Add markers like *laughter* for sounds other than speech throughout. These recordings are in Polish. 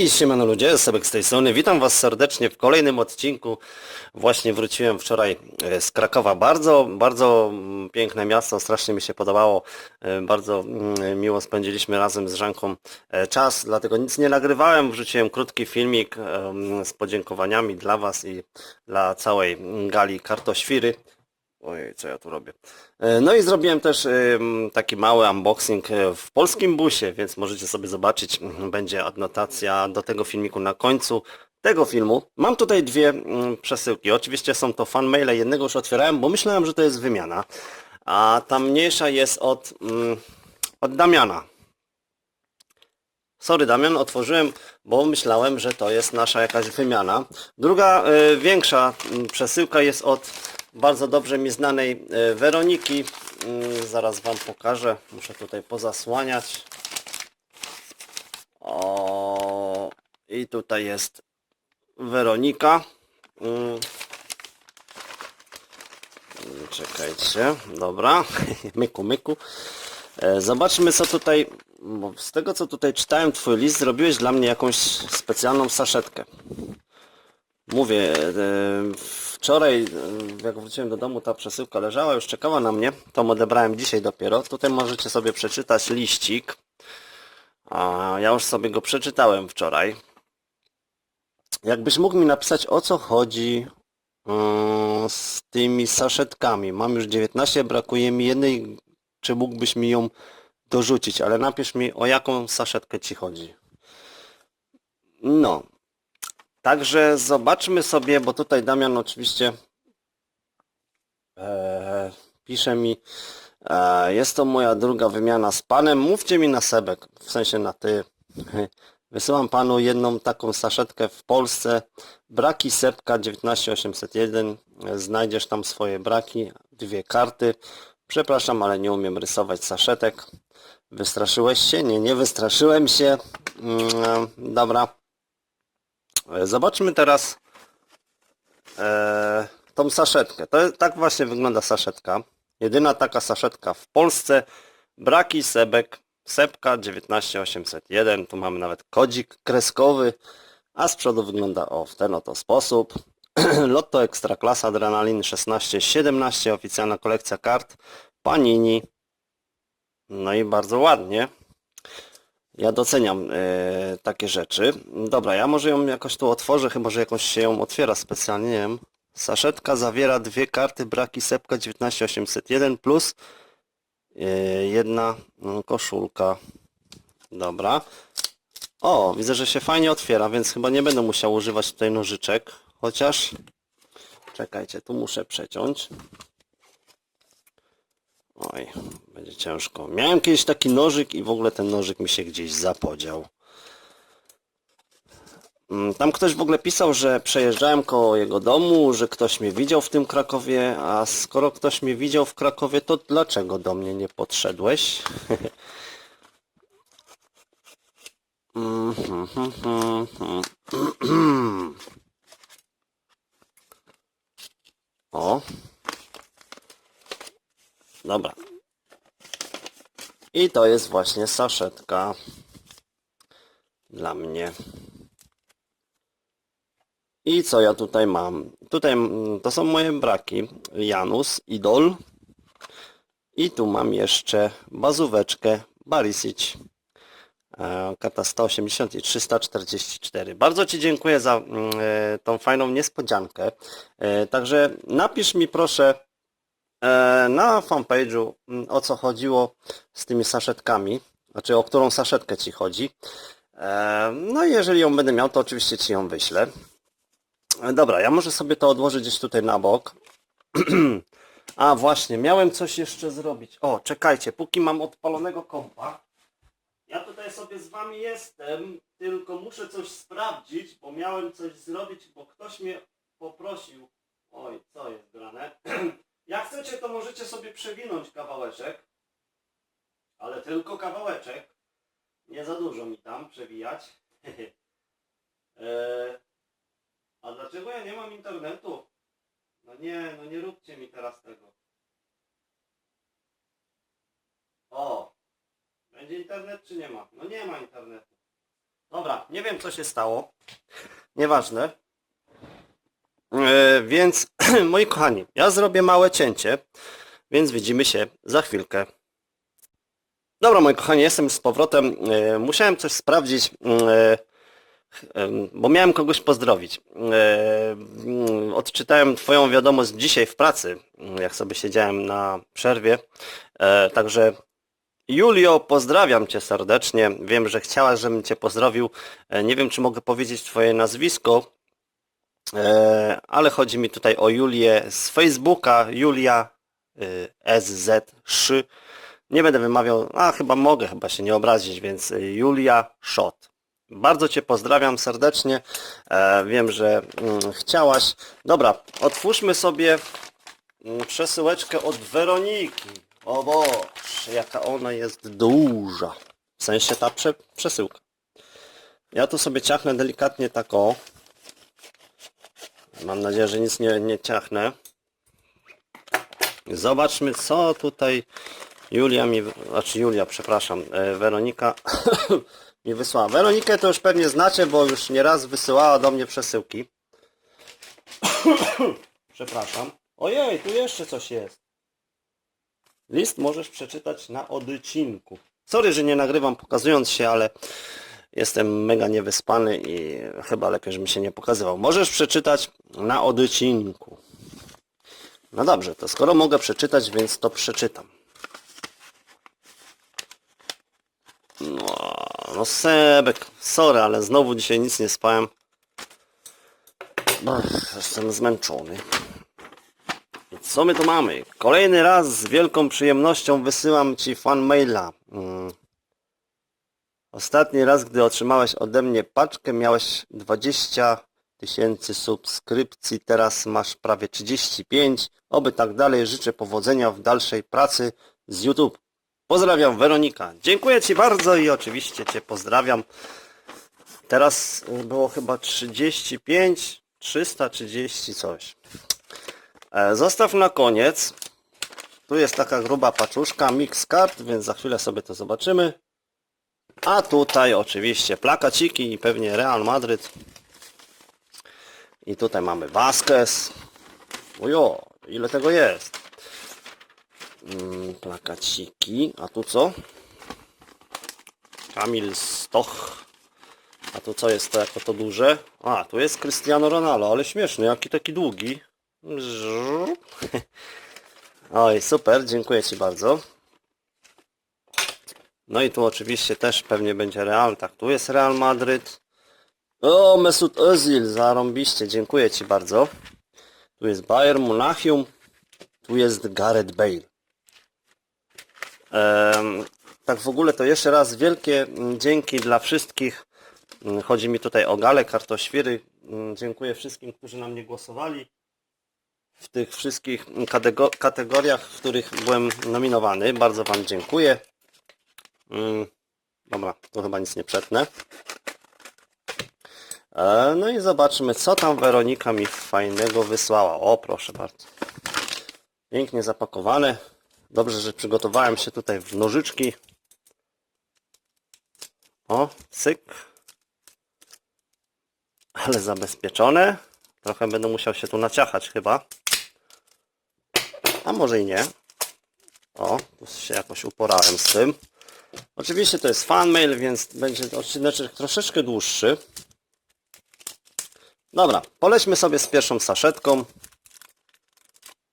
Hej, siemano ludzie, Sebek z tej strony. Witam Was serdecznie w kolejnym odcinku. Właśnie wróciłem wczoraj e, z Krakowa. Bardzo, bardzo mm, piękne miasto, strasznie mi się podobało. E, Bardzo mm, miło spędziliśmy razem z Żanką e, czas, dlatego nic nie nagrywałem. Wrzuciłem krótki filmik em, z podziękowaniami dla Was i dla całej gali kartoświry. Ojej, co ja tu robię? E, No i zrobiłem też em, taki mały unboxing e, w polskim busie, więc możecie sobie zobaczyć, mm, będzie adnotacja do tego filmiku na końcu tego filmu. Mam tutaj dwie przesyłki. Oczywiście są to fan maile, jednego już otwierałem, bo myślałem, że to jest wymiana, a ta mniejsza jest od, mm, od Damiana. Sorry Damian, otworzyłem, bo myślałem, że to jest nasza jakaś wymiana. Druga, większa przesyłka jest od bardzo dobrze mi znanej y, Weroniki. Y, zaraz Wam pokażę. Muszę tutaj pozasłaniać. O, I tutaj jest Weronika. Y, Czekajcie, dobra, *laughs* myku, myku. E, Zobaczmy co tutaj, z tego co tutaj czytałem Twój list, zrobiłeś dla mnie jakąś specjalną saszetkę. Mówię, e, wczoraj e, jak wróciłem do domu ta przesyłka leżała, już czekała na mnie, tą odebrałem dzisiaj dopiero. Tutaj możecie sobie przeczytać liścik. Ja już sobie go przeczytałem wczoraj. Jakbyś mógł mi napisać o co chodzi yy, z tymi saszetkami. Mam już 19, brakuje mi jednej. Czy mógłbyś mi ją dorzucić? Ale napisz mi o jaką saszetkę ci chodzi. No. Także zobaczmy sobie, bo tutaj Damian oczywiście e, pisze mi, e, jest to moja druga wymiana z panem, mówcie mi na sebek, w sensie na ty. *laughs* Wysyłam panu jedną taką saszetkę w Polsce, braki sepka 19801, znajdziesz tam swoje braki, dwie karty. Przepraszam, ale nie umiem rysować saszetek. Wystraszyłeś się? Nie, nie wystraszyłem się. Mm, dobra. E, Zobaczmy teraz e, tą saszetkę. To, tak właśnie wygląda saszetka. Jedyna taka saszetka w Polsce. Braki sebek, sepka 19801. Tu mamy nawet kodzik kreskowy, a z przodu wygląda o w ten oto sposób. *clears throat* Lotto Ekstraklasa Adrenalin 1617, oficjalna kolekcja kart Panini. No i bardzo ładnie. Ja doceniam e, takie rzeczy. Dobra, ja może ją jakoś tu otworzę, chyba że jakoś się ją otwiera specjalnie, nie wiem. Saszetka zawiera dwie karty braki sepka 19801 plus e, jedna mm, koszulka. Dobra. O, widzę, że się fajnie otwiera, więc chyba nie będę musiał używać tutaj nożyczek. Chociaż... Czekajcie, tu muszę przeciąć. Oj, będzie ciężko. Miałem kiedyś taki nożyk i w ogóle ten nożyk mi się gdzieś zapodział. Mm, Tam ktoś w ogóle pisał, że przejeżdżałem koło jego domu, że ktoś mnie widział w tym Krakowie, a skoro ktoś mnie widział w Krakowie, to dlaczego do mnie nie podszedłeś? Mm, hmm, hmm, hmm, hmm. O. Dobra. I to jest właśnie saszetka dla mnie. I co ja tutaj mam? Tutaj mm, to są moje braki. Janus, Idol. I tu mam jeszcze bazóweczkę Barisic. e, Kata 180 i 344. Bardzo Ci dziękuję za mm, e, tą fajną niespodziankę. E, Także napisz mi proszę na fanpage'u mm, o co chodziło z tymi saszetkami, znaczy o którą saszetkę Ci chodzi. E, No i jeżeli ją będę miał, to oczywiście Ci ją wyślę. E, Dobra, ja może sobie to odłożę gdzieś tutaj na bok. *clears throat* A właśnie, miałem coś jeszcze zrobić. O, czekajcie, póki mam odpalonego kompa. Ja tutaj sobie z Wami jestem, tylko muszę coś sprawdzić, bo miałem coś zrobić, bo ktoś mnie poprosił. Oj, co jest grane? *clears throat* Jak chcecie, to możecie sobie przewinąć kawałeczek, ale tylko kawałeczek. Nie za dużo mi tam przewijać. Eee, *laughs* a dlaczego ja nie mam internetu? No nie, no nie róbcie mi teraz tego. O! Będzie internet czy nie ma? No nie ma internetu. Dobra, nie wiem co się stało. Nieważne. E, więc, *clears throat* moi kochani, ja zrobię małe cięcie, więc widzimy się za chwilkę. Dobra, moi kochani, jestem z powrotem. E, musiałem coś sprawdzić, e, em, bo miałem kogoś pozdrowić. E, mm, odczytałem Twoją wiadomość dzisiaj w pracy, jak sobie siedziałem na przerwie. E, także Julio, pozdrawiam Cię serdecznie. Wiem, że chciałaś, żebym Cię pozdrowił. E, Nie wiem, czy mogę powiedzieć Twoje nazwisko, e, ale chodzi mi tutaj o Julię z Facebooka, Julia e, SZ3. Nie będę wymawiał, a chyba mogę, chyba się nie obrazić, więc e, Julia Szot. Bardzo Cię pozdrawiam serdecznie. E, Wiem, że mm, chciałaś. Dobra, otwórzmy sobie mm, przesyłeczkę od Weroniki. O Boże, jaka ona jest duża. W sensie ta prze, przesyłka. Ja tu sobie ciachnę delikatnie tak o. Mam nadzieję, że nic nie, nie ciachnę. Zobaczmy, co tutaj Julia mi, znaczy Julia, przepraszam, e, Weronika *coughs* mi wysłała. Weronikę to już pewnie znacie, bo już nieraz wysyłała do mnie przesyłki. *coughs* przepraszam. Ojej, tu jeszcze coś jest. List możesz przeczytać na odcinku. Sorry, że nie nagrywam pokazując się, ale jestem mega niewyspany i chyba lepiej, żebym się nie pokazywał. Możesz przeczytać na odcinku. No dobrze, to skoro mogę przeczytać, więc to przeczytam. No, no Sebek, sorry, ale znowu dzisiaj nic nie spałem. Ach, jestem zmęczony. Co my tu mamy? Kolejny raz z wielką przyjemnością wysyłam Ci fan maila. Mm. Ostatni raz, gdy otrzymałeś ode mnie paczkę, miałeś 20 tysięcy subskrypcji, teraz masz prawie 35. Oby tak dalej. Życzę powodzenia w dalszej pracy z YouTube. Pozdrawiam, Weronika. Dziękuję Ci bardzo i oczywiście Cię pozdrawiam. Teraz y, było chyba 35, 330 coś. E, Zostaw na koniec. Tu jest taka gruba paczuszka mix kart, więc za chwilę sobie to zobaczymy. A tutaj oczywiście plakaciki i pewnie Real Madryt. I tutaj mamy Vasquez. Ojo, ile tego jest? Mm, plakaciki. A tu co? Kamil Stoch. A tu co jest to jako to duże? A, tu jest Cristiano Ronaldo, ale śmieszny, jaki taki długi. *laughs* Oj, super, dziękuję Ci bardzo. No i tu oczywiście też pewnie będzie Real, tak, tu jest Real Madryt. O, Mesut Özil, zarąbiście, dziękuję Ci bardzo. Tu jest Bayern Monachium, tu jest Gareth Bale. Em, tak w ogóle to jeszcze raz wielkie mm, dzięki dla wszystkich. Mm, Chodzi mi tutaj o Galę, Kartoświry. Mm, Dziękuję wszystkim, którzy na mnie głosowali w tych wszystkich katego- kategoriach, w których byłem nominowany. Bardzo Wam dziękuję. Mm, Dobra, tu chyba nic nie przetnę. E, No i zobaczmy, co tam Weronika mi fajnego wysłała. O, proszę bardzo. Pięknie zapakowane. Dobrze, że przygotowałem się tutaj w nożyczki. O, cyk. Ale zabezpieczone. Trochę będę musiał się tu naciachać chyba. A może i nie. O, tu się jakoś uporałem z tym. Oczywiście to jest fan mail, więc będzie odcineczek troszeczkę dłuższy. Dobra, polećmy sobie z pierwszą saszetką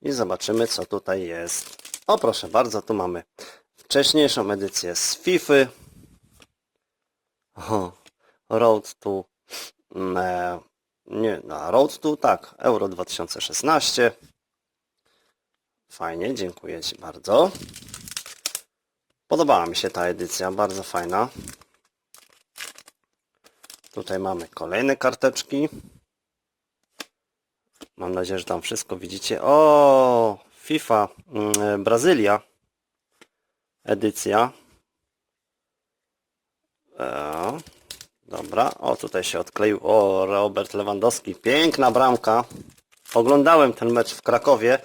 i zobaczymy co tutaj jest. O proszę bardzo, tu mamy wcześniejszą edycję z FIFA. O, Road to mm, e, nie, na Road to tak, Euro 2016. Fajnie, dziękuję Ci bardzo. Podobała mi się ta edycja, bardzo fajna. Tutaj mamy kolejne karteczki. Mam nadzieję, że tam wszystko widzicie. O, FIFA mm, Brazylia. Edycja. E, dobra, o tutaj się odkleił. O, Robert Lewandowski. Piękna bramka. Oglądałem ten mecz w Krakowie.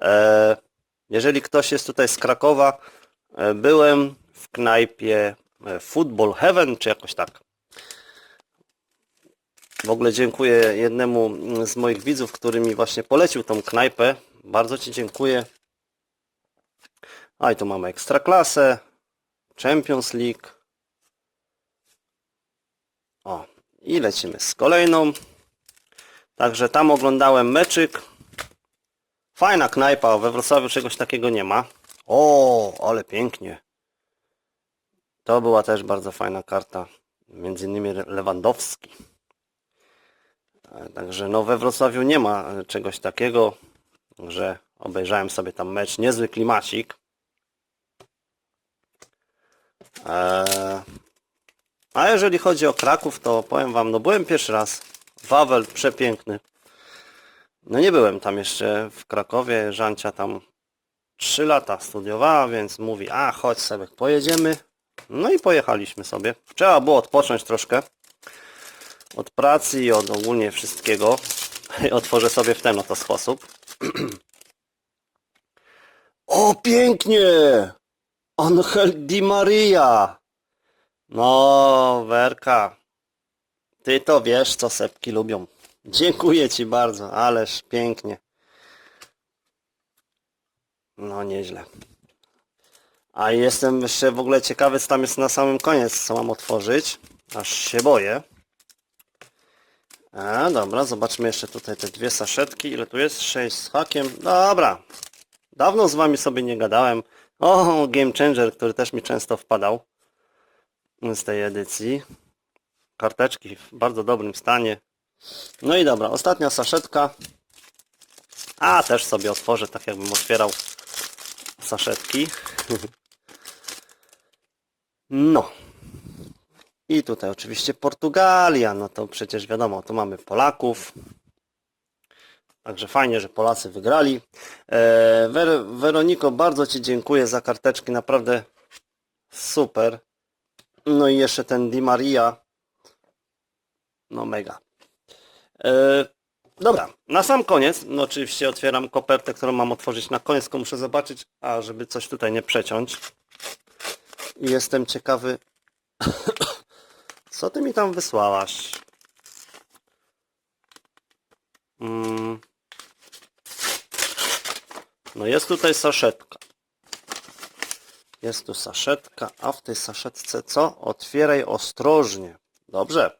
E, jeżeli ktoś jest tutaj z Krakowa, byłem w knajpie e, Football Heaven, czy jakoś tak. W ogóle dziękuję jednemu z moich widzów, który mi właśnie polecił tą knajpę. Bardzo Ci dziękuję. A i tu mamy Ekstraklasę, Champions League. O, i lecimy z kolejną. Także tam oglądałem meczyk. Fajna knajpa, we Wrocławiu czegoś takiego nie ma. O, ale pięknie. To była też bardzo fajna karta. Między innymi Lewandowski. Także no we Wrocławiu nie ma e, czegoś takiego, że obejrzałem sobie tam mecz, niezły klimacik. Eee, a jeżeli chodzi o Kraków, to powiem wam, no byłem pierwszy raz. Wawel przepiękny. No nie byłem tam jeszcze w Krakowie, Żancia tam 3 lata studiowała, więc mówi, a chodź sobie, pojedziemy. No i pojechaliśmy sobie. Trzeba było odpocząć troszkę od pracy i od ogólnie wszystkiego. *laughs* Otworzę sobie w ten oto sposób. *clears throat* O, pięknie! Angel Di Maria! No, Werka, ty to wiesz, co sepki lubią. Dziękuję ci bardzo, ależ pięknie. No, nieźle. A jestem jeszcze w ogóle ciekawy, co tam jest na samym koniec, co mam otworzyć. Aż się boję. A, dobra, zobaczmy jeszcze tutaj te dwie saszetki. Ile tu jest? 6 z hakiem. Dobra. Dawno z wami sobie nie gadałem. O, Game Changer, który też mi często wpadał z tej edycji. Karteczki w bardzo dobrym stanie. No i dobra, ostatnia saszetka. A, też sobie otworzę, tak jakbym otwierał saszetki. No. I tutaj oczywiście Portugalia, no to przecież wiadomo, tu mamy Polaków. Także fajnie, że Polacy wygrali. E, Wer Weroniko, bardzo Ci dziękuję za karteczki, naprawdę super. No i jeszcze ten Di Maria. No mega. E, dobra, na sam koniec, no oczywiście otwieram kopertę, którą mam otworzyć na koniec, tylko muszę zobaczyć, a żeby coś tutaj nie przeciąć. Jestem ciekawy, *coughs* co Ty mi tam wysłałaś? Mm. No jest tutaj saszetka. Jest tu saszetka, a w tej saszetce co? Otwieraj ostrożnie. Dobrze.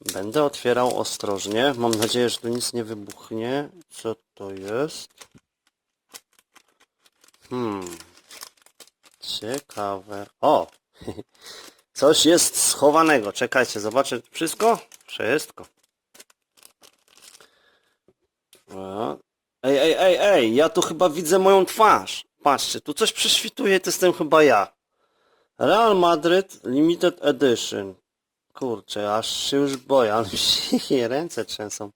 Będę otwierał ostrożnie. Mam nadzieję, że tu nic nie wybuchnie. Co to jest? Hmm. Ciekawe. O! *laughs* Coś jest schowanego. Czekajcie, zobaczę. Wszystko? Wszystko. Ej, ej, ej, ej, ja tu chyba widzę moją twarz. Patrzcie, tu coś prześwituje, to jestem chyba ja. Real Madrid Limited Edition. Kurczę, aż się już boję, *laughs* mi się ręce trzęsą.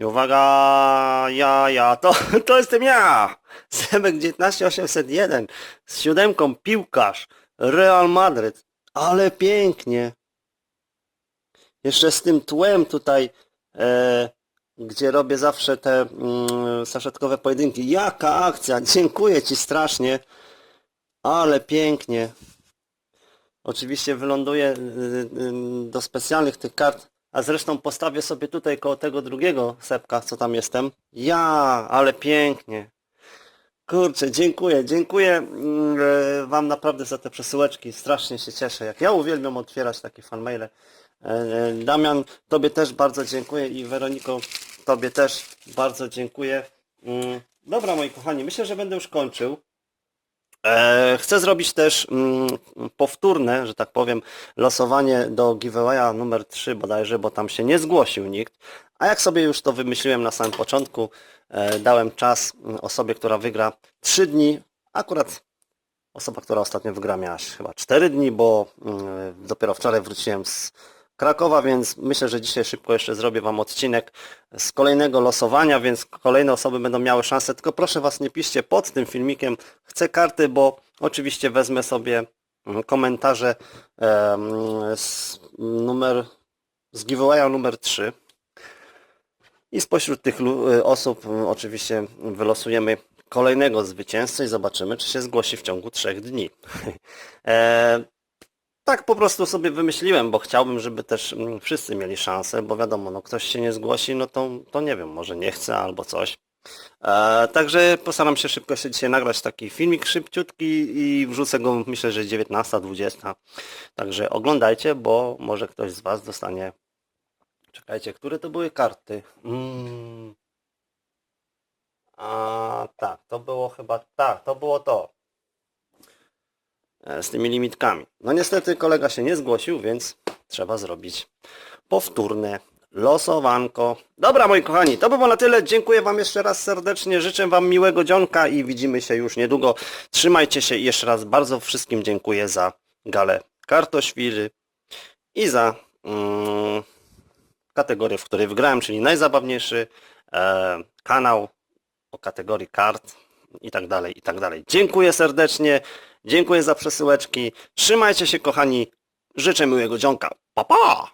I uwaga, ja, ja, to, *laughs* to jestem ja! Sebek 19801 z siódemką piłkarz Real Madrid. Ale pięknie. Jeszcze z tym tłem tutaj, e, gdzie robię zawsze te mm, saszetkowe pojedynki. Jaka akcja! Dziękuję Ci strasznie. Ale pięknie. Oczywiście wyląduję y, y, do specjalnych tych kart, a zresztą postawię sobie tutaj koło tego drugiego sepka, co tam jestem. Ja, ale pięknie. Kurczę, dziękuję, dziękuję mm, e, Wam naprawdę za te przesyłeczki, strasznie się cieszę. Jak ja uwielbiam otwierać takie fanmaile. E, e, Damian, Tobie też bardzo dziękuję i Weroniko, Tobie też bardzo dziękuję. Mm, Dobra, moi kochani, myślę, że będę już kończył. E, Chcę zrobić też mm, powtórne, że tak powiem, losowanie do giveawaya numer 3 bodajże, bo tam się nie zgłosił nikt. A jak sobie już to wymyśliłem na samym początku, e, dałem czas mm, osobie, która wygra 3 dni. Akurat osoba, która ostatnio wygra miała chyba 4 dni, bo mm, dopiero wczoraj wróciłem z Krakowa, więc myślę, że dzisiaj szybko jeszcze zrobię Wam odcinek z kolejnego losowania, więc kolejne osoby będą miały szansę. Tylko proszę Was, nie piszcie pod tym filmikiem, chcę karty, bo oczywiście wezmę sobie mm, komentarze z numer z giveawaya numer 3 i spośród tych y, osób y, oczywiście wylosujemy kolejnego zwycięzcę i zobaczymy, czy się zgłosi w ciągu trzech dni. *laughs* tak po prostu sobie wymyśliłem, bo chciałbym, żeby też mm, wszyscy mieli szansę, bo wiadomo, no ktoś się nie zgłosi, no to, to nie wiem, może nie chce albo coś. E, także postaram się szybko się dzisiaj nagrać taki filmik szybciutki i wrzucę go myślę, że 19-20. Także oglądajcie, bo może ktoś z Was dostanie. Czekajcie, które to były karty? Mm. A tak, to było chyba. Tak, to było to. E, Z tymi limitkami. No niestety kolega się nie zgłosił, więc trzeba zrobić powtórne losowanko. Dobra moi kochani, to by było na tyle. Dziękuję Wam jeszcze raz serdecznie. Życzę Wam miłego dzionka i widzimy się już niedługo. Trzymajcie się i jeszcze raz bardzo wszystkim dziękuję za galę kartoświry i za mm, kategorię, w której wygrałem, czyli najzabawniejszy e, kanał o kategorii kart i tak dalej, i tak dalej. Dziękuję serdecznie, dziękuję za przesyłeczki. Trzymajcie się kochani, życzę miłego dzionka. Pa pa!